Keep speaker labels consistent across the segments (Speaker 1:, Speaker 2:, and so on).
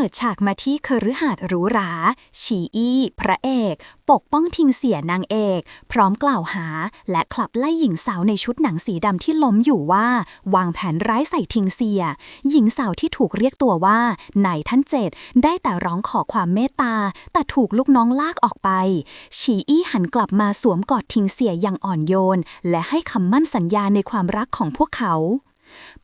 Speaker 1: ปิดฉากมาที่คฤหาสน์หรูหรา ฉีอี้ พระเอก ปกป้องทิงเสียนางเอก พร้อมกล่าวหา และขับไล่หญิงสาวในชุดหนังสีดำที่ล้มอยู่ว่า วางแผนร้ายใส่ทิงเสีย หญิงสาวที่ถูกเรียกตัวว่า นายท่านเจ็ด ได้แต่ร้องขอความเมตตา แต่ถูกลูกน้องลากออกไป ฉีอี้หันกลับมาสวมกอดทิงเสียอย่างอ่อนโยน และให้คำมั่นสัญญาในความรักของพวกเขา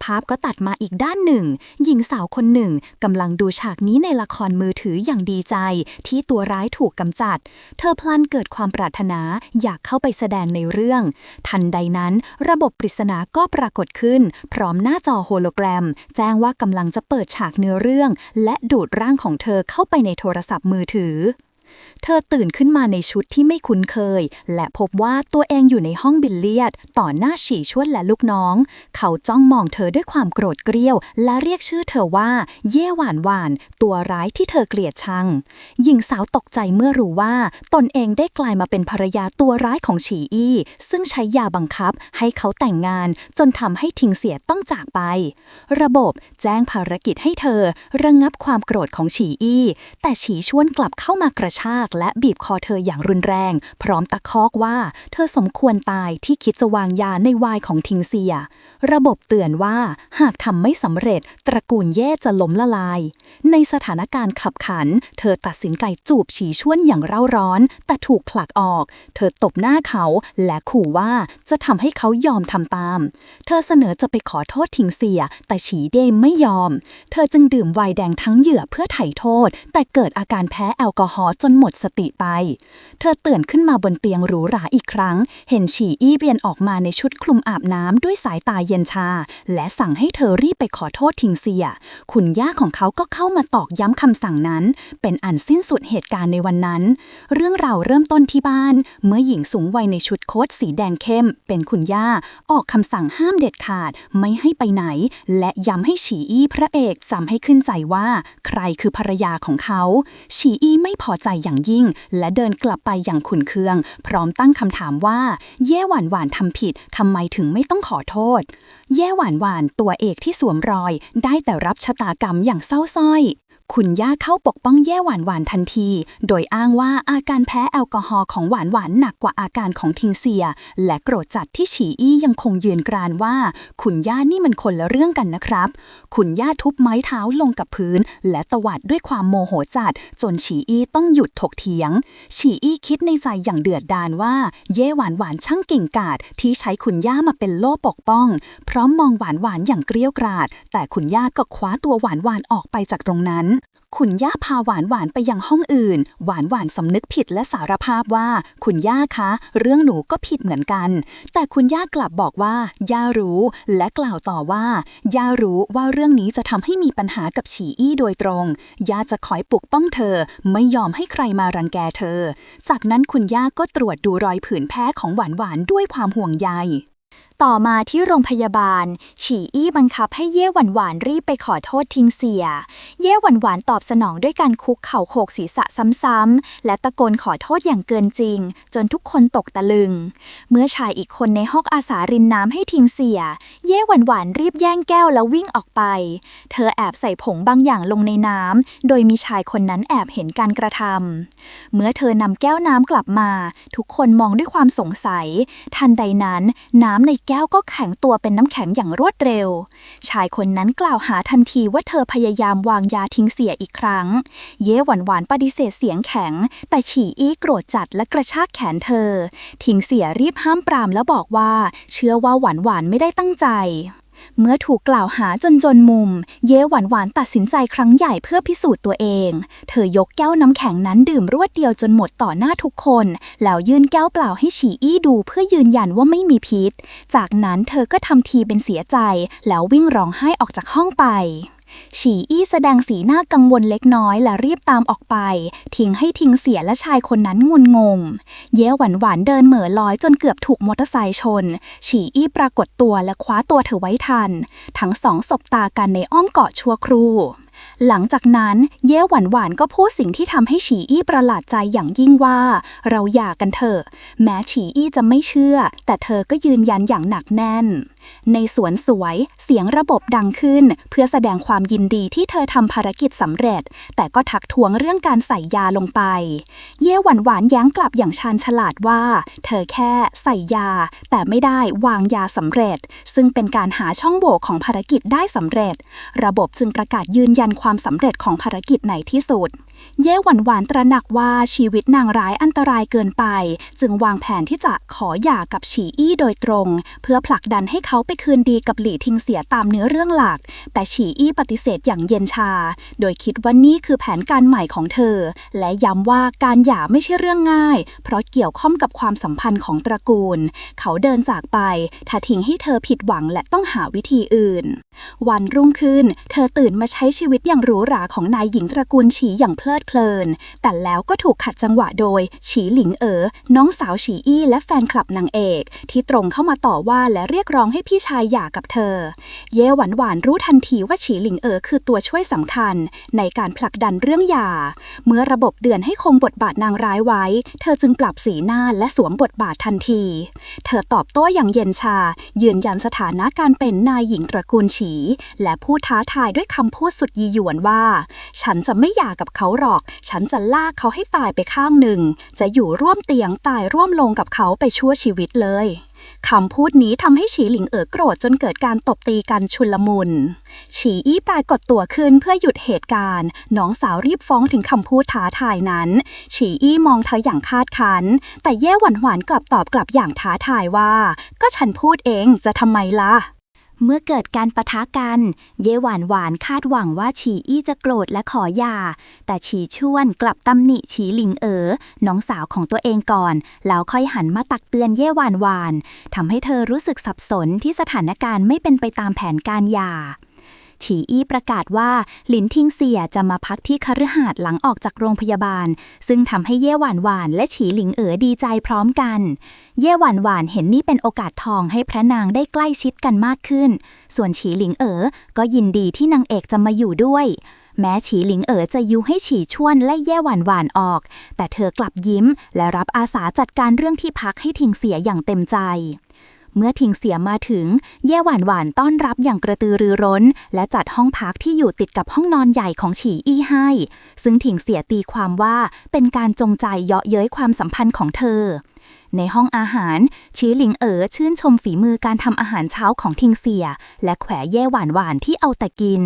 Speaker 1: ภาพก็ตัดมาอีกด้านหนึ่ง หญิงสาวคนหนึ่งกำลังดูฉากนี้ในละครมือถืออย่างดีใจ ที่ตัวร้ายถูกกำจัด เธอพลันเกิดความปรารถนาอยากเข้าไปแสดงในเรื่อง ทันใดนั้น ระบบปริศนาก็ปรากฏขึ้น พร้อมหน้าจอโฮโลแกรม แจ้งว่ากำลังจะเปิดฉากเนื้อเรื่อง และดูดร่างของเธอเข้าไปในโทรศัพท์มือถือ เธอตื่นขึ้นมาในชุดที่ไม่คุ้นเคย และพบว่าตัวเองอยู่ในห้องบิลเลียด ต่อหน้าฉี่ชวนและลูกน้อง เขาจ้องมองเธอด้วยความโกรธเกรี้ยว และเรียกชื่อเธอว่า เย่หวานหวาน ตัวร้ายที่เธอเกลียดชัง หญิงสาวตกใจเมื่อรู้ว่า ตนเองได้กลายมาเป็นภรรยาตัวร้ายของฉีอี้ ซึ่งใช้ยาบังคับให้เขาแต่งงาน จนทำให้ทิงเสียต้องจากไป ระบบแจ้งภารกิจให้เธอระงงับความโกรธของฉีอี้ แต่ฉีชวนกลับเข้ามากระชากและบีบคอเธออย่างรุนแรง พร้อมตะคอกว่า เธอสมควรตายที่คิดจะวางยาในวายของทิงเซีย ระบบเตือนว่าหากทำไม่สำเร็จตระกูลเย่จะล้มละลาย ในสถานการณ์ขับขัน เธอตัดสินใจจูบฉีช่วนอย่างเร่าร้อน แต่ถูกผลักออก เธอตบหน้าเขาและขู่ว่าจะทำให้เขายอมทำตาม เธอเสนอจะไปขอโทษทิงเสีย แต่ฉีเดมไม่ยอม เธอจึงดื่มไวน์แดงทั้งเหยื่อเพื่อไถ่โทษ แต่เกิดอาการแพ้แอลกอฮอล์จนหมดสติไป เธอตื่นขึ้นมาบนเตียงหรูหราอีกครั้ง เห็นฉีอี้เบียนออกมาในชุดคลุมอาบน้ำด้วยสายตาเย็นชา และสั่งให้เธอรีบไปขอโทษทิงเสียคุณย่าของเขาก็เข้ามาตอกย้ำคำสั่งนั้น เป็นอันสิ้นสุดเหตุการณ์ในวันนั้น เรื่องราวเริ่มต้นที่บ้าน เมื่อหญิงสูงวัยในชุดโค้ทสีแดงเข้ม เป็นคุณย่า ออกคำสั่งห้ามเด็ดขาด ไม่ให้ไปไหน และย้ำให้ฉีอี้พระเอกจำให้ขึ้นใจว่า ใครคือภรรยาของเขา ฉีอี้ไม่พอใจอย่างยิ่ง และเดินกลับไปอย่างขุนเคือง พร้อมตั้งคำถามว่าแย่หวานหวานทำผิดทำไมถึงไม่ต้องขอโทษแย่หวานหวานตัวเอกที่สวมรอยได้แต่รับชะตากรรมอย่างเศร้าส้อย คุณย่าเข้าปกป้องแย่หวานหวานทันที โดยอ้างว่าอาการแพ้แอลกอฮอล์ของหวานหวานหนักกว่าอาการของทิงเซีย และโกรธจัดที่ฉีอี้ยังคงยืนกรานว่า คุณย่านี่มันคนละเรื่องกันนะครับ คุณย่าทุบไม้เท้าลงกับพื้น และตวาดด้วยความโมโหจัด จนฉีอี้ต้องหยุดถกเถียง ฉีอี้คิดในใจอย่างเดือดดาลว่า เย่หวานหวานช่างเก่งกาจที่ใช้คุณย่ามาเป็นโล่ปกป้อง พร้อมมองหวานหวานอย่างเกรี้ยวกราด แต่คุณย่าก็คว้าตัวหวานหวานออกไปจากตรงนั้น คุณย่าพาหวานหวานไปยังห้องอื่น หวานหวานสำนึกผิดและสารภาพว่า คุณย่าคะ เรื่องหนูก็ผิดเหมือนกัน แต่คุณย่ากลับบอกว่า ย่ารู้และกล่าวต่อว่า ย่ารู้ว่าเรื่องนี้จะทำให้มีปัญหากับฉีอี้โดยตรง ย่าจะคอยปกป้องเธอ ไม่ยอมให้ใครมารังแกเธอ จากนั้นคุณย่าก็ตรวจดูรอยผื่นแพ้ของหวานหวานด้วยความห่วงใย
Speaker 2: ต่อมาที่โรงพยาบาล ฉีอี้บังคับให้เย่หวันหวานรีบไปขอโทษทิงเสีย เย่หวันหวานตอบสนองด้วยการคุกเข่าโขกศีรษะซ้ำๆและตะโกนขอโทษอย่างเกินจริง จนทุกคนตกตะลึง เมื่อชายอีกคนในห้องอาสารินน้ำให้ทิงเสีย เย่หวันหวานรีบแย่งแก้วแล้ววิ่งออกไป เธอแอบใส่ผงบางอย่างลงในน้ำโดยมีชายคนนั้นแอบเห็นการกระทำเมื่อเธอนำแก้วน้ำกลับมา ทุกคนมองด้วยความสงสัย ทันใดนั้นน้ำในแก้วก็แข็งตัวเป็นน้ำแข็งอย่างรวดเร็ว ชายคนนั้นกล่าวหาทันทีว่าเธอพยายามวางยาทิ้งเสียอีกครั้ง เย่หวานหวานปฏิเสธเสียงแข็ง แต่ฉี่อี้โกรธจัดและกระชากแขนเธอ ทิ้งเสียรีบห้ามปรามแล้วบอกว่า เชื่อว่าหวานหวานไม่ได้ตั้งใจ เมื่อถูกกล่าวหาจนจนมุม เย่หวานหวานตัดสินใจครั้งใหญ่เพื่อพิสูจน์ตัวเอง เธอยกแก้วน้ำแข็งนั้นดื่มรวดเดียวจนหมดต่อหน้าทุกคน แล้วยื่นแก้วเปล่าให้ฉีอี้ดูเพื่อยืนยันว่าไม่มีพิษ จากนั้นเธอก็ทำทีเป็นเสียใจ แล้ววิ่งร้องไห้ออกจากห้องไป ฉีอี้แสดงสีหน้ากังวลเล็กน้อยและรีบตามออกไป ทิ้งให้ทิ้งเสียและชายคนนั้นงุนงง เย้หวานหวานเดินเหม่อลอยจนเกือบถูกมอเตอร์ไซค์ชน ฉีอี้ปรากฏตัวและคว้าตัวเธอไว้ทัน ทั้งสองสบตากันในอ้อมกอดชั่วครู่ หลังจากนั้นเย่หวันหวานก็พูดสิ่งที่ทำให้ฉีอี้ประหลาดใจอย่างยิ่งว่า เราหย่ากันเถอะ แม้ฉีอี้จะไม่เชื่อ แต่เธอก็ยืนยันอย่างหนักแน่น ในสวนสวยเสียงระบบดังขึ้น เพื่อแสดงความยินดีที่เธอทำภารกิจสำเร็จ แต่ก็ทักท้วงเรื่องการใส่ยาลงไป เย่หวันหวานแย้งกลับอย่างชาญฉลาดว่า เธอแค่ใส่ยา แต่ไม่ได้วางยาสำเร็จ ซึ่งเป็นการหาช่องโหว่ของภารกิจได้สำเร็จ ระบบจึงประกาศยืนยันความสำเร็จของภารกิจไหนที่สุด เย่หวันหวานตระหนักว่าชีวิตนางร้ายอันตรายเกินไป จึงวางแผนที่จะขอหย่ากับฉีอี้โดยตรง เพื่อผลักดันให้เขาไปคืนดีกับหลี่ทิงเสียตามเนื้อเรื่องหลัก แต่ฉีอี้ปฏิเสธอย่างเย็นชา โดยคิดว่านี่คือแผนการใหม่ของเธอ และย้ำว่าการหย่าไม่ใช่เรื่องง่าย เพราะเกี่ยวข้องกับความสัมพันธ์ของตระกูล เขาเดินจากไปถ้าทิ้งให้เธอผิดหวังและต้องหาวิธีอื่น วันรุ่งขึ้น เธอตื่นมาใช้ชีวิตอย่างหรูหราของนายหญิงตระกูลฉีอย่างเพลิดเพลิน แต่แล้วก็ถูกขัดจังหวะโดย ฉีหลิงเอ๋อ น้องสาวฉีอี้และแฟนคลับนางเอก ที่ตรงเข้ามาต่อว่าและเรียกร้องให้พี่ชายหย่ากับเธอ เย่หวานหวานรู้ทันทีว่าฉีหลิงเอ๋อคือตัวช่วยสำคัญ ในการผลักดันเรื่องหย่า เมื่อระบบเดือนให้คงบทบาทนางร้ายไว้ เธอจึงปรับสีหน้าและสวมบทบาททันที เธอตอบโต้อย่างเย็นชา ยืนยันสถานะการเป็นนายหญิงตระกูลฉี และพูดท้าทายด้วยคำพูดสุดยีหยวนว่า ฉันจะไม่หย่ากับเขาหรอก ฉันจะลากเขาให้ตายไปข้างหนึ่ง จะอยู่ร่วมเตียงตายร่วมลงกับเขาไปชั่วชีวิตเลยคำพูดนี้ทำให้ฉีหลิงเอ๋อโกรธจนเกิดการตบตีกันชุลมุน ฉีอี้ปรากฏตัวขึ้นเพื่อหยุดเหตุการณ์ น้องสาวรีบฟ้องถึงคำพูดท้าทายนั้น ฉีอี้มองเธออย่างคาดคัน แต่แย่หวานหวานกลับตอบกลับอย่างท้าทายว่า ก็ฉันพูดเองจะทำไมล่ะ
Speaker 1: เมื่อเกิดการปะทะกัน เย่หวานหวานคาดหวังว่าฉีอี้จะโกรธและขอหย่า แต่ฉีชวนกลับตำหนิฉีหลิงเอ๋อ น้องสาวของตัวเองก่อน แล้วค่อยหันมาตักเตือนเย่หวานหวานทำให้เธอรู้สึกสับสนที่สถานการณ์ไม่เป็นไปตามแผนการหย่า ฉีอี้ประกาศว่าหลินทิงเสียจะมาพักที่คฤหาสน์หลังออกจากโรงพยาบาล ซึ่งทำให้เย่หวานหวานและฉีหลิงเอ๋อดีใจพร้อมกัน เย่หวานหวานเห็นนี่เป็นโอกาสทองให้พระนางได้ใกล้ชิดกันมากขึ้น ส่วนฉีหลิงเอ๋อก็ยินดีที่นางเอกจะมาอยู่ด้วยแม้ฉีหลิงเอ๋อจะยุให้ฉีชวนและแย่หวานหวานออก แต่เธอกลับยิ้มและรับอาสาจัดการเรื่องที่พักให้ทิงเสียอย่างเต็มใจ เมื่อทิงเสียมาถึง แย่หวานหวานต้อนรับอย่างกระตือรือร้น และจัดห้องพักที่อยู่ติดกับห้องนอนใหญ่ของฉีอี้ให้ ซึ่งทิงเสียตีความว่าเป็นการจงใจเยาะเย้ยความสัมพันธ์ของเธอ ในห้องอาหาร ชี้หลิงเอ๋อชื่นชมฝีมือการทำอาหารเช้าของทิงเสีย และแขวแย่หวานหวานที่เอาแต่กิน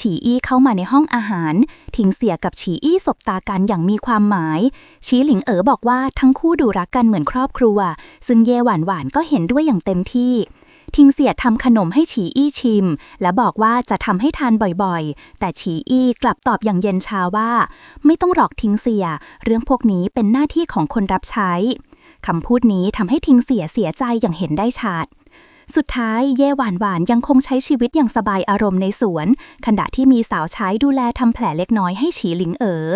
Speaker 1: ฉีอี้เข้ามาในห้องอาหาร ทิงเสียกับฉีอี้สบตากันอย่างมีความหมาย ชีหลิงเอ๋อบอกว่าทั้งคู่ดูรักกันเหมือนครอบครัว ซึ่งเย่หวานหวานก็เห็นด้วยอย่างเต็มที่ทิงเสียทำขนมให้ฉีอี้ชิม และบอกว่าจะทำให้ทานบ่อยๆ แต่ฉีอี้กลับตอบอย่างเย็นชาว่า ไม่ต้องหรอกทิงเสีย เรื่องพวกนี้เป็นหน้าที่ของคนรับใช้ คำพูดนี้ทำให้ทิงเสียเสียใจอย่างเห็นได้ชัดสุดท้ายเย่หวานหวานยังคงใช้ชีวิตอย่างสบายอารมณ์ในสวน ขณะที่มีสาวใช้ดูแลทำแผลเล็กน้อยให้ฉีหลิงเอ๋อ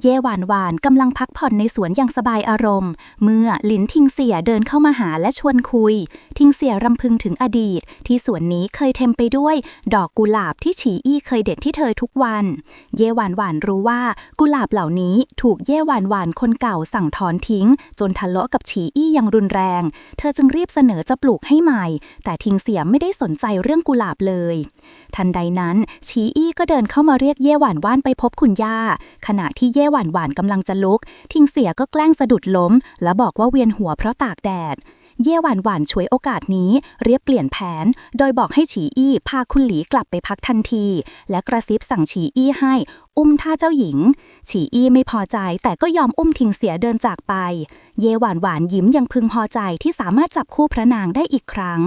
Speaker 1: เย่หวานหวานกำลังพักผ่อนในสวนอย่างสบายอารมณ์ เมื่อหลินทิงเสียเดินเข้ามาหาและชวนคุย ทิงเสียรำพึงถึงอดีต ที่สวนนี้เคยเต็มไปด้วย ดอกกุหลาบที่ฉีอี้เคยเด็ดที่เธอทุกวัน เย่หวานหวานรู้ว่ากุหลาบเหล่านี้ถูกเย่หวานหวานคนเก่าสั่งถอนทิ้ง จนทะเลาะกับฉีอี้อย่างรุนแรง เธอจึงรีบเสนอจะปลูกให้ใหม่ แต่ทิงเสียไม่ได้สนใจเรื่องกุหลาบเลย ทันใดนั้นชีอี้ก็เดินเข้ามาเรียกเย่หวานหวานไปพบคุณย่า ขณะที่เย่ย่หวานหวานกำลังจะลุก ทิงเสียก็แกล้งสะดุดล้ม และบอกว่าเวียนหัวเพราะตากแดด เย่หวานหวานช่วยโอกาสนี้ เรียบเปลี่ยนแผน โดยบอกให้ฉีอี้พาคุณหลีกลับไปพักทันที และกระซิบสั่งฉีอี้ให้ อุ้มท่าเจ้าหญิง ฉีอี้ไม่พอใจแต่ก็ยอมอุ้มทิ้งเสียเดินจากไป เย่หวานหวานยิ้มยังพึงพอใจที่สามารถจับคู่พระนางได้อีกครั้ง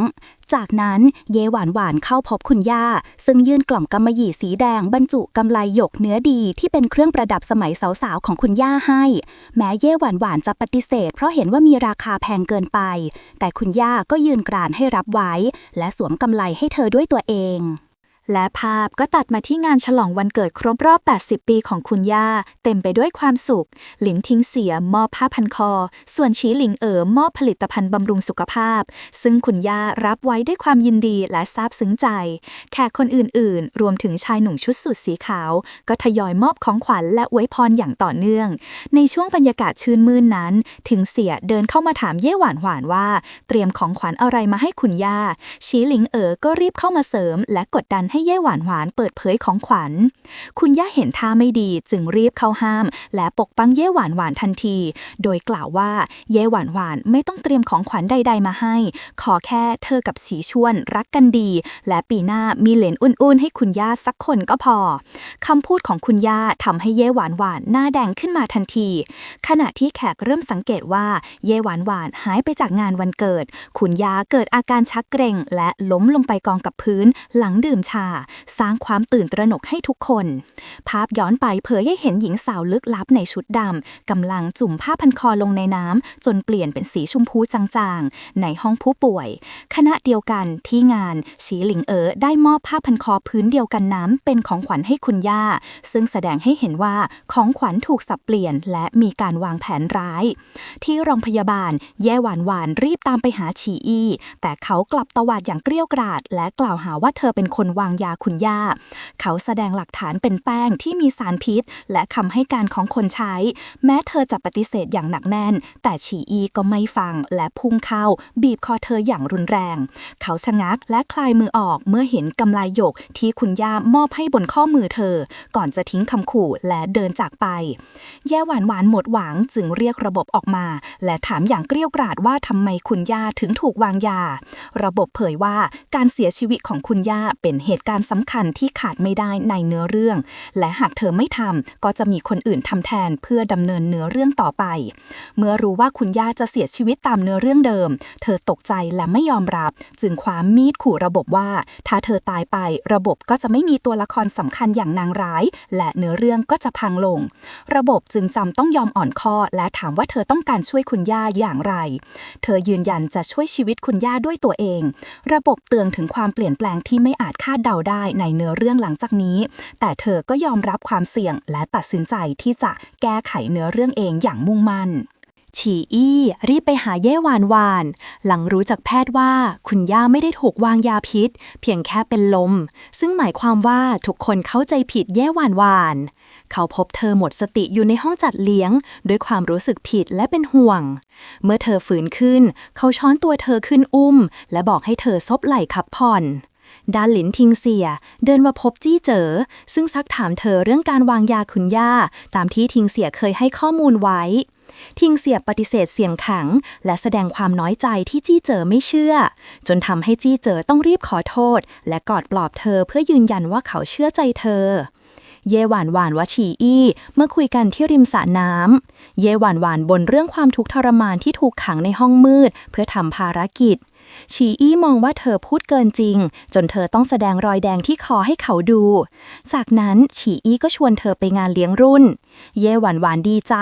Speaker 1: จากนั้นเย่หวานหวานเข้าพบคุณย่า ซึ่งยื่นกล่องกำมะหยี่สีแดงบรรจุกำไลหยกเนื้อดีที่เป็นเครื่องประดับสมัยสาวๆของคุณย่าให้ แม้เย่หวานหวานจะปฏิเสธ เพราะเห็นว่ามีราคาแพงเกินไป แต่คุณย่าก็ยืนกรานให้รับไว้ และสวมกำไลให้เธอด้วยตัวเอง
Speaker 2: และภาพก็ตัดมาที่งานฉลองวันเกิดครบรอบ 80 ปีของคุณย่า เต็มไปด้วยความสุข หลินทิ้งเสียมอบผ้าพันคอ ส่วนชีหลิงเอ๋อมอบผลิตภัณฑ์บำรุงสุขภาพ ซึ่งคุณย่ารับไว้ด้วยความยินดีและซาบซึ้งใจ แขกคนอื่นๆ รวมถึงชายหนุ่มชุดสูทสีขาว ก็ทยอยมอบของขวัญและอวยพรอย่างต่อเนื่อง ในช่วงบรรยากาศชื่นมื่นนั้น ถึงเสียเดินเข้ามาถามเย่หวานหวานว่า เตรียมของขวัญอะไรมาให้คุณย่า ชีหลิงเอ๋อก็รีบเข้ามาเสริมและกดดันใให้เย่หวานหวานเปิดเผยของขวัญ คุณย่าเห็นท่าไม่ดีจึงรีบเข้าห้าม และปกป้องเย่หวานหวานทันที โดยกล่าวว่าเย่หวานหวานไม่ต้องเตรียมของขวัญใด ๆ มาให้ ขอแค่เธอกับสีชวนรักกันดี และปีหน้ามีเหลนอุ่นๆ ให้คุณย่าสักคนก็พอคำพูดของคุณย่าทำให้เย่หวานหวานหน้าแดงขึ้นมาทันที ขณะที่แขกเริ่มสังเกตว่าเย่หวานหวานหายไปจากงานวันเกิด คุณย่าเกิดอาการชักเกร็งและล้มลงไปกองกับพื้นหลังดื่มชาสร้างความตื่นตระหนกให้ทุกคน ภาพย้อนไปเผยให้เห็นหญิงสาวลึกลับในชุดดำกำลังจุ่มผ้าพันคอลงในน้ำจนเปลี่ยนเป็นสีชมพูจางๆ ในห้องผู้ป่วย ขณะเดียวกันที่งานชีหลิงเอ๋อได้มอบผ้าพันคอพื้นเดียวกันน้ำเป็นของขวัญให้คุณย่า ซึ่งแสดงให้เห็นว่าของขวัญถูกสับเปลี่ยน และมีการวางแผนร้าย ที่โรงพยาบาล แย่หวานหวานรีบตามไปหาฉีอี้แต่เขากลับตวาดอย่างเกรี้ยวกราดและกล่าวหาว่าเธอเป็นคนวางยาคุณย่า เขาแสดงหลักฐานเป็นแป้งที่มีสารพิษ และคำให้การของคนใช้ แม้เธอจะปฏิเสธอย่างหนักแน่น แต่ฉีอีก็ไม่ฟังและพุ่งเข้า บีบคอเธออย่างรุนแรง เขาชะงักและคลายมือออกเมื่อเห็นกำไลหยกที่คุณย่ามอบให้บนข้อมือเธอ ก่อนจะทิ้งคำขู่และเดินจากไป แย่หวานหวานหมดหวังจึงเรียกระบบออกมา และถามอย่างเกรี้ยวกราดว่าทำไมคุณย่าถึงถูกวางยา ระบบเผยว่าการเสียชีวิตของคุณย่าเป็นเหตุการสำคัญที่ขาดไม่ได้ในเนื้อเรื่อง และหากเธอไม่ทำก็จะมีคนอื่นทำแทนเพื่อดำเนินเนื้อเรื่องต่อไป เมื่อรู้ว่าคุณย่าจะเสียชีวิตตามเนื้อเรื่องเดิม เธอตกใจและไม่ยอมรับ จึงคว้ามีดขู่ระบบว่า ถ้าเธอตายไประบบก็จะไม่มีตัวละครสำคัญอย่างนางร้าย และเนื้อเรื่องก็จะพังลง ระบบจึงจำต้องยอมอ่อนข้อ และถามว่าเธอต้องการช่วยคุณย่าอย่างไร เธอยืนยันจะช่วยชีวิตคุณย่าด้วยตัวเอง ระบบเตือนถึงความเปลี่ยนแปลงที่ไม่อาจคาดเดาาได้ในเนื้อเรื่องหลังจากนี้ แต่เธอก็ยอมรับความเสี่ยงและตัดสินใจที่จะแก้ไขเนื้อเรื่องเองอย่างมุ่งมั่น
Speaker 1: ฉีอี้รีบไปหาเย่หวานหวาน หลังรู้จากแพทย์ว่าคุณย่าไม่ได้ถูกวางยาพิษ เพียงแค่เป็นลม ซึ่งหมายความว่าทุกคนเข้าใจผิดเย่หวานหวานเขาพบเธอหมดสติอยู่ในห้องจัดเลี้ยง ด้วยความรู้สึกผิดและเป็นห่วง เมื่อเธอฝืนขึ้น เขาช้อนตัวเธอขึ้นอุ้ม และบอกให้เธอซบไหล่ขับผ่อน ดานหลินทิงเสีย เดินมาพบจี้เจอซึ่งซักถามเธอเรื่องการวางยาคุณย่า ตามที่ทิงเสียเคยให้ข้อมูลไว้ ทิงเสียปฏิเสธเสียงขัง และแสดงความน้อยใจที่จี้เจอไม่เชื่อ จนทำให้จี้เจอต้องรีบขอโทษ และกอดปลอบเธอเพื่อยืนยันว่าเขาเชื่อใจเธอเย่หวานหวานว่าฉีอี้ เมื่อคุยกันที่ริมสระน้ำเย่หวานหวานบนเรื่องความทุกข์ทรมานที่ถูกขังในห้องมืด เพื่อทำภารกิจ ฉีอี้มองว่าเธอพูดเกินจริง จนเธอต้องแสดงรอยแดงที่คอให้เขาดู จากนั้นฉีอี้ก็ชวนเธอไปงานเลี้ยงรุ่น เย่หวานหวานดีใจ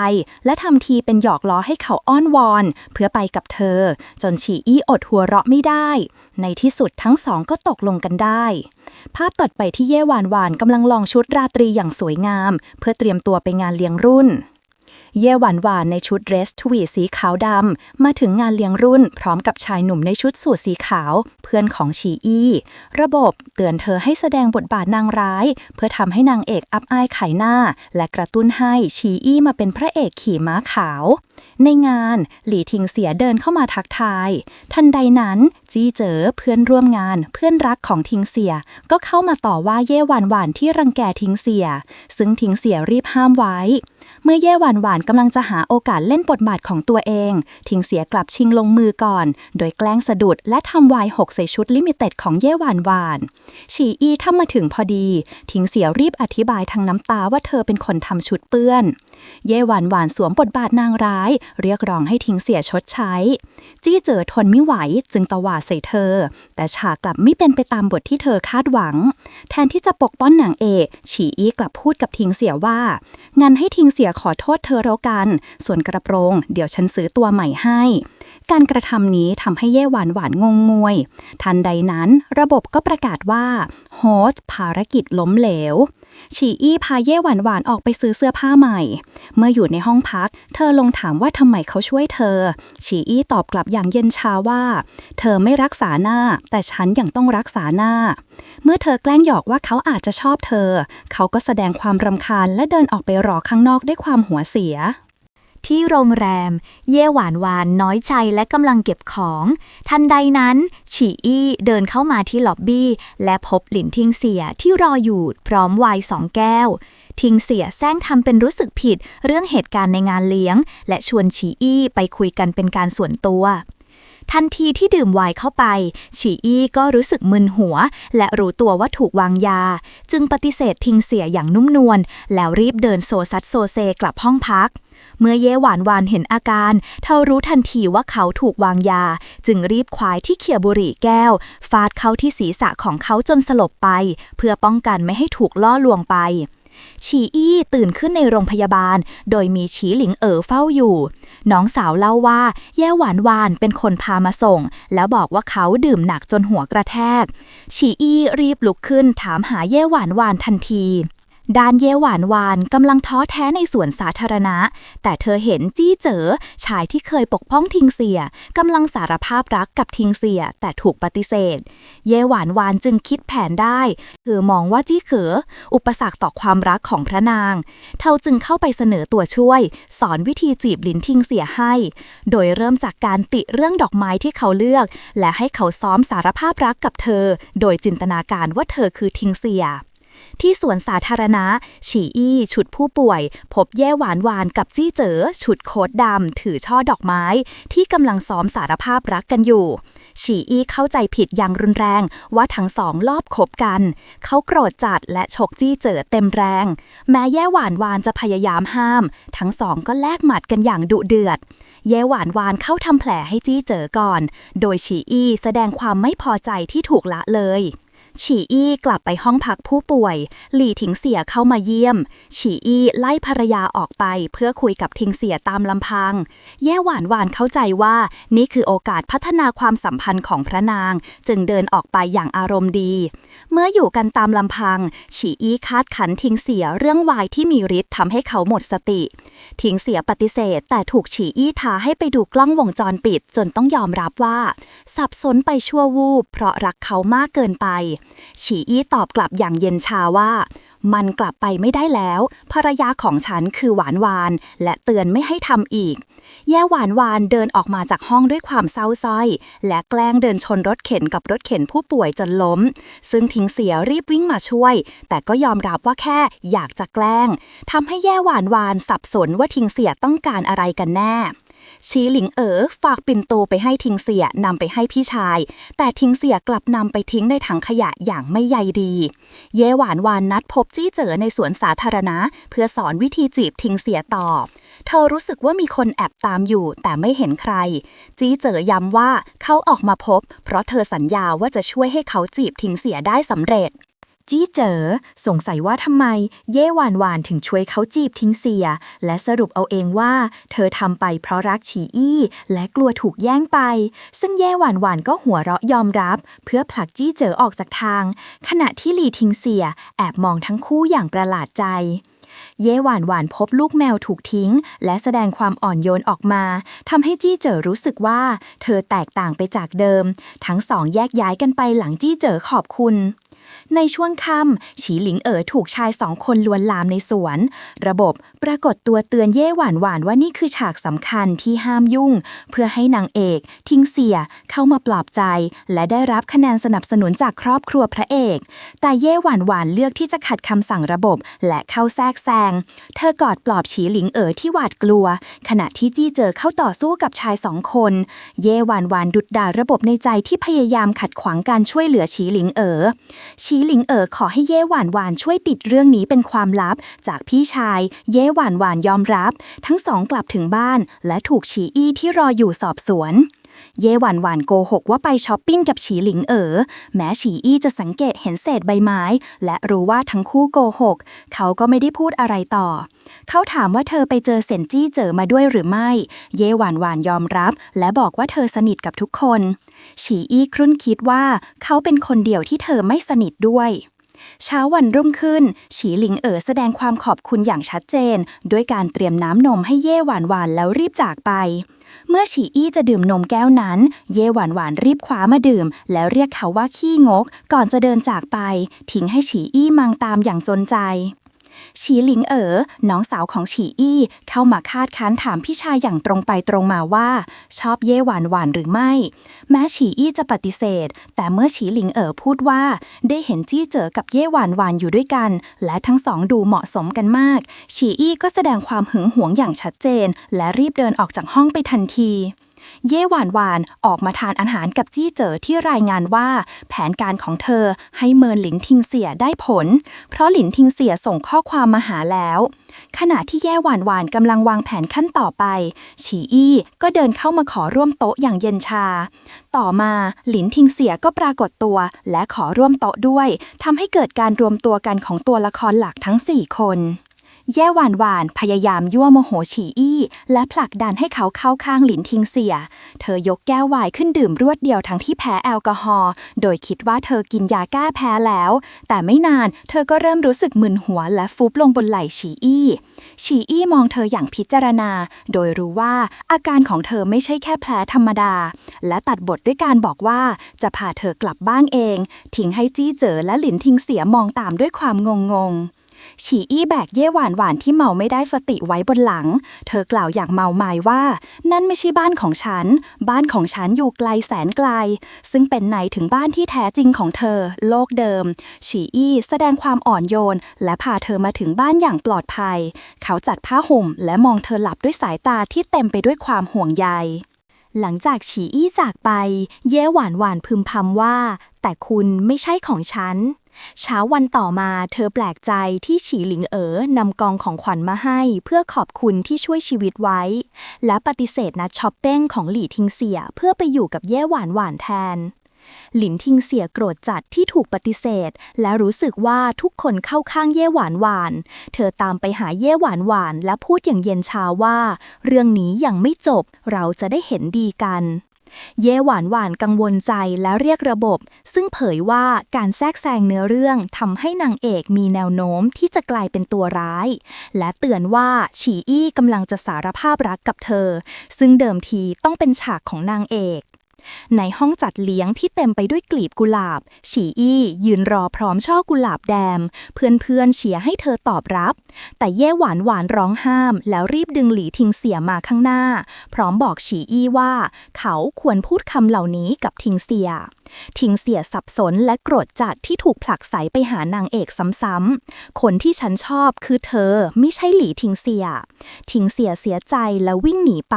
Speaker 1: และทำทีเป็นหยอกล้อให้เขาอ้อนวอน เพื่อไปกับเธอ จนฉีอี้อดหัวเราะไม่ได้ ในที่สุดทั้งสองก็ตกลงกันได้ ภาพตัดไปที่เย่หวานหวานกำลังลองชุดราตรีอย่างสวยงาม เพื่อเตรียมตัวไปงานเลี้ยงรุ่น เย่หวานหวานในชุดเดรสทวีสีขาวดำ มาถึงงานเลี้ยงรุ่น พร้อมกับชายหนุ่มในชุดสูทสีขาว เพื่อนของชีอี้ ระบบเตือนเธอให้แสดงบทบาทนางร้าย เพื่อทำให้นางเอกอับอายขายหน้า และกระตุ้นให้ชีอี้มาเป็นพระเอกขี่ม้าขาว ในงานหลี่ทิงเสียเดินเข้ามาทักทาย ทันใดนั้นจี้เจอเพื่อนร่วมงานเพื่อนรักของทิงเสีย ก็เข้ามาต่อว่าเย่หวานหวานที่รังแกทิงเสีย ซึ่งทิงเสียรีบห้ามไว้ เมื่อเย่หวานหวานกำลังจะหาโอกาสเล่นบทบาทของตัวเอง ทิงเสียกลับชิงลงมือก่อน โดยแกล้งสะดุดและทำวายหกใส่ชุดลิมิเต็ดของเย่หวานหวาน ฉีอี้ถ้ามาถึงพอดี ทิงเสียรีบอธิบายทางน้ำตาว่าเธอเป็นคนทำชุดเปื้อน เย่หวานหวานสวมบทบาทนางร้าย เรียกร้องให้ทิ้งเสียชดใช้ จี้เจอทนไม่ไหวจึงตวาดใส่เธอ แต่ฉากกลับไม่เป็นไปตามบทที่เธอคาดหวัง แทนที่จะปกป้องนางเอกฉีอี้กลับพูดกับทิ้งเสียว่างั้นให้ทิ้งเสียขอโทษเธอแล้วกัน ส่วนกระโปรง เดี๋ยวฉันซื้อตัวใหม่ให้ การกระทำนี้ทำให้เย่หวานหวานงงงวย ทันใดนั้นระบบก็ประกาศว่าโฮสต์ภารกิจล้มเหลว ฉีอี้พาเย่หวานหวานออกไปซื้อเสื้อผ้าใหม่ เมื่ออยู่ในห้องพัก เธอลงถามว่าทำไมเขาช่วยเธอ ฉีอี้ตอบกลับอย่างเย็นชาว่า เธอไม่รักษาหน้า แต่ฉันยังต้องรักษาหน้า เมื่อเธอแกล้งหยอกว่าเขาอาจจะชอบเธอ เขาก็แสดงความรำคาญและเดินออกไปรอข้างนอกด้วยความหัวเสีย
Speaker 2: ที่โรงแรม เย่หวานวานน้อยใจและกำลังเก็บของ ทันใดนั้น ฉีอี้เดินเข้ามาที่ล็อบบี้ และพบหลินทิงเสียที่รออยู่พร้อมไวน์สองแก้ว ทิงเสียแซงทำเป็นรู้สึกผิดเรื่องเหตุการณ์ในงานเลี้ยง และชวนฉีอี้ไปคุยกันเป็นการส่วนตัวทันทีที่ดื่มไวน์เข้าไป ฉีอี้ก็รู้สึกมึนหัว และรู้ตัวว่าถูกวางยา จึงปฏิเสธทิงเสียอย่างนุ่มนวลแล้วรีบเดินโซซัดโซเซกลับห้องพัก เมื่อเย่หวานวานเห็นอาการ เธอรู้ทันทีว่าเขาถูกวางยา จึงรีบควายที่เขี่ยบุหรี่แก้ว ฟาดเข้าที่ศีรษะของเขาจนสลบไป เพื่อป้องกันไม่ให้ถูกล่อลวงไปฉีอี้ตื่นขึ้นในโรงพยาบาล โดยมีฉีหลิงเอ๋อเฝ้าอยู่ น้องสาวเล่าว่า แย่หวานวานเป็นคนพามาส่ง แล้วบอกว่าเขาดื่มหนักจนหัวกระแทก ฉีอี้รีบลุกขึ้นถามหาแย่หวานวานทันที ด้านเยหวานวานกำลังท้อแท้ในสวนสาธารณะ แต่เธอเห็นจี้เจอ๋อชายที่เคยปกป้องทิงเสียกำลังสารภาพรักกับทิงเสียแต่ถูกปฏิเสธ เยหวานวานจึงคิดแผนได้เธอมองว่าจี้เขออุปสรรคต่อความรักของพระนาง เธอจึงเข้าไปเสนอตัวช่วย สอนวิธีจีบลินทิงเสียให้ โดยเริ่มจากการติเรื่องดอกไม้ที่เขาเลือก และให้เขาซ้อมสารภาพรักกับเธอ โดยจินตนาการว่าเธอคือทิงเสีย ที่สวนสาธารณะ ฉีอี้ฉุดผู้ป่วย พบแย่หวานวานกับจี้เจ๋อฉุดโคดดำ ถือช่อดอกไม้ ที่กำลังซ้อมสารภาพรักกันอยู่ ฉีอี้เข้าใจผิดอย่างรุนแรงว่าทั้งสองลอบคบกัน เขาโกรธจัดและฉกจี้เจ๋อเต็มแรง แม้แย่หวานวานจะพยายามห้าม ทั้งสองก็แลกหมัดกันอย่างดุเดือดแย่หวานวานเข้าทำแผลให้จี้เจ๋อก่อน โดยฉีอี้แสดงความไม่พอใจที่ถูกละเลย ฉีอี้กลับไปห้องพักผู้ป่วย หลี่ถิงเสียเข้ามาเยี่ยม ฉีอี้ไล่ภรรยาออกไปเพื่อคุยกับทิงเสียตามลำพัง แย่หวานหวานเข้าใจว่า นี่คือโอกาสพัฒนาความสัมพันธ์ของพระนาง จึงเดินออกไปอย่างอารมณ์ดี เมื่ออยู่กันตามลำพัง ฉีอี้คาดขันทิงเสียเรื่องวายที่มีฤทธิ์ทำให้เขาหมดสติ ทิงเสียปฏิเสธ แต่ถูกฉีอี้ท้าให้ไปดูกล้องวงจรปิด จนต้องยอมรับว่า สับสนไปชั่ววูบเพราะรักเขามากเกินไป ฉีอี้ตอบกลับอย่างเย็นชาว่า มันกลับไปไม่ได้แล้ว ภรรยาของฉันคือหวานวาน และเตือนไม่ให้ทำอีก แย่หวานวานเดินออกมาจากห้องด้วยความเศร้าส้อย และแกล้งเดินชนรถเข็นกับรถเข็นผู้ป่วยจนล้ม ซึ่งทิ้งเสียรีบวิ่งมาช่วย แต่ก็ยอมรับว่าแค่อยากจะแกล้งทำให้แย่หวานวานสับสนว่าทิ้งเสียต้องการอะไรกันแน่ ชีหลิงเอ๋อฝากปิ่นโตไปให้ทิงเสียนำไปให้พี่ชาย แต่ทิงเสียกลับนำไปทิ้งในถังขยะอย่างไม่ใยดี เย่หวานวานนัดพบจี้เจ๋อในสวนสาธารณะ เพื่อสอนวิธีจีบทิงเสียต่อ เธอรู้สึกว่ามีคนแอบตามอยู่แต่ไม่เห็นใคร จี้เจ๋อย้ำว่าเขาออกมาพบ เพราะเธอสัญญาว่าจะช่วยให้เขาจีบทิงเสียได้สำเร็จ จี้เจอ๋อสงสัยว่าทำไม เย่หวานหวานถึงช่วยเขาจีบทิ้งเสีย และสรุปเอาเองว่า เธอทำไปเพราะรักฉีอี้ และกลัวถูกแย่งไป ซึ่งเย่หวานหวานก็หัวเราะยอมรับ เพื่อผลักจี้เจ๋อออกจากทาง ขณะที่หลีทิ้งเสีย แอบมองทั้งคู่อย่างประหลาดใจเย่หวานหวานพบลูกแมวถูกทิ้ง และแสดงความอ่อนโยนออกมาทำให้จี้เจ๋อรู้สึกว่า เธอแตกต่างไปจากเดิม ทั้งสองแยกย้ายกันไปหลังจี้เจ๋อขอบคุณ ในช่วงค่ำฉีหลิงเอ๋อถูกชายสองคนลวนลามในสวน ระบบปรากฏตัวเตือนเย่หวานหวานว่านี่คือฉากสำคัญที่ห้ามยุ่ง เพื่อให้นางเอก ทิ้งเสียเข้ามาปลอบใจ และได้รับคะแนนสนับสนุนจากครอบครัวพระเอก แต่เย่หวานหวานเลือกที่จะขัดคำสั่งระบบ และเข้าแทรกแซง เธอกอดปลอบฉีหลิงเอ๋อที่หวาดกลัว ขณะที่จี้เจอเข้าต่อสู้กับชายสองคน เย่หวานหวานดุดด่าระบบในใจที่พยายามขัดขวางการช่วยเหลือฉีหลิงเอ๋อฉ
Speaker 1: ชีหลิงเอ๋อขอให้เย่หวานหวานช่วยติดเรื่องนี้เป็นความลับ จากพี่ชาย เย่หวานหวานยอมรับ ทั้งสองกลับถึงบ้าน และถูกฉีอี้ที่รออยู่สอบสวน เย่หวานหวานโกหกว่าไปช้อปปิ้งกับฉีหลิงเอ๋อ แม้ฉีอี้จะสังเกตเห็นเศษใบไม้ และรู้ว่าทั้งคู่โกหก เขาก็ไม่ได้พูดอะไรต่อ เขาถามว่าเธอไปเจอเซนจี้เจอมาด้วยหรือไม่ เย่หวานหวานยอมรับ และบอกว่าเธอสนิทกับทุกคน ฉีอี้ครุ่นคิดว่า เขาเป็นคนเดียวที่เธอไม่สนิทด้วยเช้าวันรุ่งขึ้น ฉีหลิงเอ๋อแสดงความขอบคุณอย่างชัดเจน ด้วยการเตรียมน้ำนมให้เย่หวานหวานแล้วรีบจากไป เมื่อฉีอี้จะดื่มนมแก้วนั้น เย่หวานหวานรีบคว้ามาดื่ม แล้วเรียกเขาว่าขี้งก ก่อนจะเดินจากไป ทิ้งให้ฉีอี้มังตามอย่างจนใจ ฉีหลิงเอ๋อน้องสาวของฉีอี้ เข้ามาคาดค้านถามพี่ชายอย่างตรงไปตรงมาว่า ชอบเย่หวานหวานหรือไม่ แม้ฉีอี้จะปฏิเสธ แต่เมื่อฉีหลิงเอ๋อพูดว่า ได้เห็นจี้เจอกับเย่หวานหวานอยู่ด้วยกัน และทั้งสองดูเหมาะสมกันมาก ฉีอี้ก็แสดงความหึงหวงอย่างชัดเจน และรีบเดินออกจากห้องไปทันที เย่หวานหวานออกมาทานอาหารกับจี้เจ๋อที่รายงานว่า แผนการของเธอให้เมินหลินทิงเสียได้ผล เพราะหลินทิงเสียส่งข้อความมาหาแล้ว ขณะที่แย่หวานหวานกำลังวางแผนขั้นต่อไป ฉีอี้ก็เดินเข้ามาขอร่วมโต๊ะอย่างเย็นชา ต่อมาหลินทิงเสียก็ปรากฏตัว และขอร่วมโต๊ะด้วยทำให้เกิดการรวมตัวกันของตัวละครหลักทั้ง 4 คน แย่หวานหวานพยายามยั่วโมโหฉีอี้ และผลักดันให้เขาเข้าข้างหลินทิงเสีย เธอยกแก้วไวน์ขึ้นดื่มรวดเดียวทั้งที่แพ้แอลกอฮอล์ โดยคิดว่าเธอกินยาแก้แพ้แล้ว แต่ไม่นานเธอก็เริ่มรู้สึกมึนหัวและฟุบลงบนไหล่ฉีอี้ฉีอี้มองเธออย่างพิจารณา โดยรู้ว่าอาการของเธอไม่ใช่แค่แผลธรรมดา และตัดบทด้วยการบอกว่าจะพาเธอกลับบ้านเอง ทิ้งให้จี้เจ๋อและหลินทิงเสียมองตามด้วยความงงง ฉีอี้แบกเย่หวานหวานที่เมาไม่ได้สติไว้บนหลัง เธอกล่าวอย่างเมาไม้ว่า นั่นไม่ใช่บ้านของฉัน บ้านของฉันอยู่ไกลแสนไกล ซึ่งเป็นไหนถึงบ้านที่แท้จริงของเธอ โลกเดิม ฉีอี้แสดงความอ่อนโยน และพาเธอมาถึงบ้านอย่างปลอดภัย เขาจัดผ้าห่ม และมองเธอหลับด้วยสายตาที่เต็มไปด้วยความห่วงใยหลังจากฉีอี้จากไป เย่หวานหวานพึมพำว่า แต่คุณไม่ใช่ของฉัน เช้าวันต่อมาเธอแปลกใจที่ฉีหลิงเอ๋อนำกองของขวัญมาให้ เพื่อขอบคุณที่ช่วยชีวิตไว้ และปฏิเสธนัดช้อปปิ้งของหลี่ทิงเสียเพื่อไปอยู่กับเย่หวานหวานแทน หลินทิงเสียโกรธจัดที่ถูกปฏิเสธ และรู้สึกว่าทุกคนเข้าข้างเย่หวานหวาน เธอตามไปหาเย่หวานหวาน และพูดอย่างเย็นชาว่า เรื่องนี้ยังไม่จบเราจะได้เห็นดีกัน เย่หวานหวานกังวลใจและเรียกระบบ ซึ่งเผยว่าการแทรกแซงเนื้อเรื่องทำให้นางเอกมีแนวโน้มที่จะกลายเป็นตัวร้าย และเตือนว่าฉีอี้กำลังจะสารภาพรักกับเธอ ซึ่งเดิมทีต้องเป็นฉากของนางเอก ในห้องจัดเลี้ยงที่เต็มไปด้วยกลีบกุหลาบ ฉีอี้ยืนรอพร้อมช่อกุหลาบแดงเพื่อนๆเชียร์ให้เธอตอบรับ แต่เย่หวานหวานร้องห้าม แล้วรีบดึงหลีทิงเสียมาข้างหน้า พร้อมบอกฉีอี้ว่า เขาควรพูดคำเหล่านี้กับทิงเสียทิงเสียสับสนและโกรธจัดที่ถูกผลักไสไปหานางเอกซ้ำๆ คนที่ฉันชอบคือเธอไม่ใช่หลีทิงเสีย ทิงเสียเสียใจและวิ่งหนีไป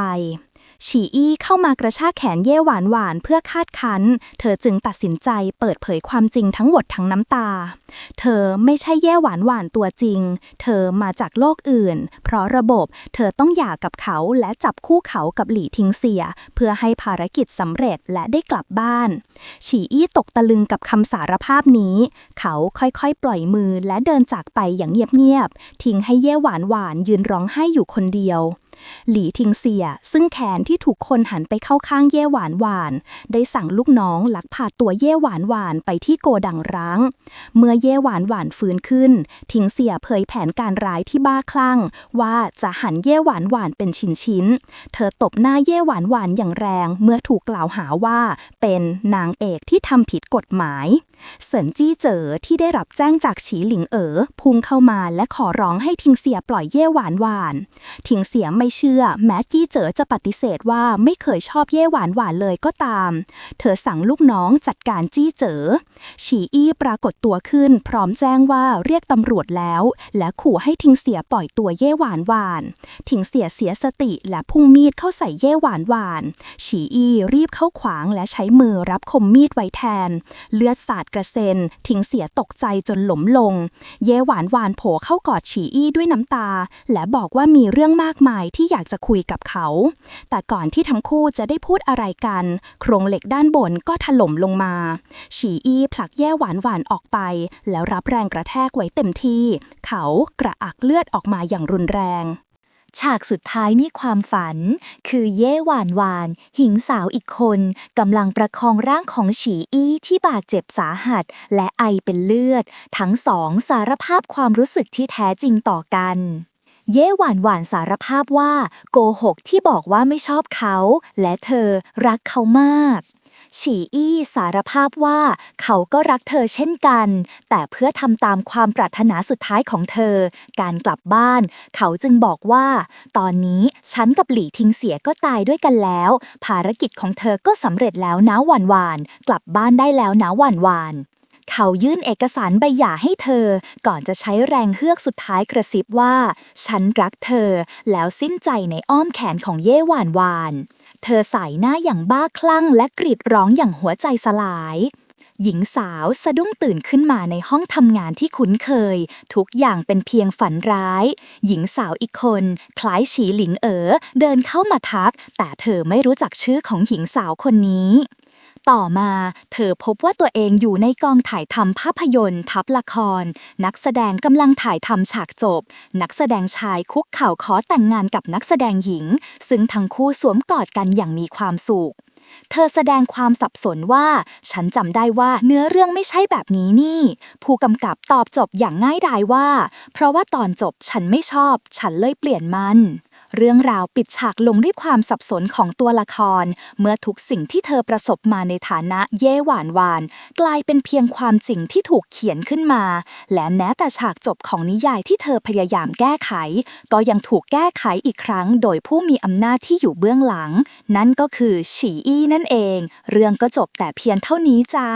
Speaker 1: ฉีอี้เข้ามากระชากแขนเย่หวานหวานเพื่อคาดคั้น เธอจึงตัดสินใจเปิดเผยความจริงทั้งหมดทั้งน้ำตา เธอไม่ใช่เย่หวานหวานตัวจริง เธอมาจากโลกอื่น เพราะระบบเธอต้องหย่ากับเขาและจับคู่เขากับหลี่ทิงเสีย เพื่อให้ภารกิจสำเร็จและได้กลับบ้าน ฉีอี้ตกตะลึงกับคำสารภาพนี้ เขาค่อยๆ ปล่อยมือและเดินจากไปอย่างเงียบๆทิ้งให้เย่หวานหวานยืนร้องไห้อยู่คนเดียว หลีทิงเสีย ซึ่งแขนที่ถูกคนหันไปเข้าข้างเย่หวานหวาน ได้สั่งลูกน้องลักพาตัวเย่หวานหวานไปที่โกดังร้าง เมื่อเย่หวานหวานฟื้นขึ้น ทิงเสียเผยแผนการร้ายที่บ้าคลั่ง ว่าจะหันเย่หวานหวานเป็นชิ้นๆเธอตบหน้าเย่หวานหวานอย่างแรง เมื่อถูกกล่าวหาว่าเป็นนางเอกที่ทำผิดกฎหมายเสินจี้เจอที่ได้รับแจ้งจากฉีหลิงเอ๋อพุ่งเข้ามาและขอร้องให้ทิงเสียปล่อยเย่หวานหวาน ทิงเสียไม่เเชื่อแม้จี้เจ๋อจะปฏิเสธว่าไม่เคยชอบเย่หวานหวานเลยก็ตาม เธอสั่งลูกน้องจัดการจี้เจ๋อฉีอี้ปรากฏตัวขึ้น พร้อมแจ้งว่าเรียกตำรวจแล้ว และขู่ให้ทิงเสียปล่อยตัวเย่หวานหวานทิงเสียเสียสติและพุ่งมีดเข้าใส่เย่หวานหวานฉีอี้รีบเข้าขวางและใช้มือรับคมมีดไว้แทน เลือดสาดกระเซ็นทิงเสียตกใจจนหล้มลง เย่หวานหวานโผเข้ากอดฉีอี้ด้วยน้ำตา และบอกว่ามีเรื่องมากมายที่อยากจะคุยกับเขา แต่ก่อนที่ทั้งคู่จะได้พูดอะไรกัน โครงเหล็กด้านบนก็ถล่มลงมา ฉีอี้ผลักแย่หวานหวานออกไป แล้วรับแรงกระแทกไว้เต็มที่ เขากระอักเลือดออกมาอย่างรุนแรง
Speaker 2: ฉากสุดท้ายนี่ความฝัน คือเย่หวานหวาน หญิงสาวอีกคนกำลังประคองร่างของฉีอี้ที่บาดเจ็บสาหัส และไอเป็นเลือด ทั้งสองสารภาพความรู้สึกที่แท้จริงต่อกัน เย่หวานหวานสารภาพว่า โกหกที่บอกว่าไม่ชอบเขา และเธอรักเขามาก ฉีอี้สารภาพว่า เขาก็รักเธอเช่นกัน แต่เพื่อทำตามความปรารถนาสุดท้ายของเธอ การกลับบ้าน เขาจึงบอกว่า ตอนนี้ฉันกับหลี่ทิงเสียก็ตายด้วยกันแล้ว ภารกิจของเธอก็สำเร็จแล้วนะหวานหวานกลับบ้านได้แล้วนะหวานหวาน เขายื่นเอกสารใบหย่าให้เธอ ก่อนจะใช้แรงเฮือกสุดท้ายกระซิบว่า ฉันรักเธอ แล้วสิ้นใจในอ้อมแขนของเย่หวานหวาน เธอสายหน้าอย่างบ้าคลั่งและกรีดร้องอย่างหัวใจสลาย หญิงสาวสะดุ้งตื่นขึ้นมาในห้องทำงานที่คุ้นเคย ทุกอย่างเป็นเพียงฝันร้าย หญิงสาวอีกคน คล้ายฉีหลิงเอ๋อเดินเข้ามาทัก แต่เธอไม่รู้จักชื่อของหญิงสาวคนนี้ ต่อมา เธอพบว่าตัวเองอยู่ในกองถ่ายทำภาพยนตร์ ทับละคร นักแสดงกำลังถ่ายทำฉากจบ นักแสดงชายคุกเข่าขอแต่งงานกับนักแสดงหญิง ซึ่งทั้งคู่สวมกอดกันอย่างมีความสุขเธอแสดงความสับสนว่า ฉันจำได้ว่าเนื้อเรื่องไม่ใช่แบบนี้นี่ ผู้กำกับตอบจบอย่างง่ายดายว่า เพราะว่าตอนจบฉันไม่ชอบ ฉันเลยเปลี่ยนมัน เรื่องราวปิดฉากลงด้วยความสับสนของตัวละคร เมื่อทุกสิ่งที่เธอประสบมาในฐานะเย่หวานหวาน กลายเป็นเพียงความจริงที่ถูกเขียนขึ้นมา และแม้แต่ฉากจบของนิยายที่เธอพยายามแก้ไข ก็ยังถูกแก้ไขอีกครั้ง โดยผู้มีอำนาจที่อยู่เบื้องหลัง นั่นก็คือฉีอี้นั่นเอง เรื่องก็จบแต่เพียงเท่านี้จ้า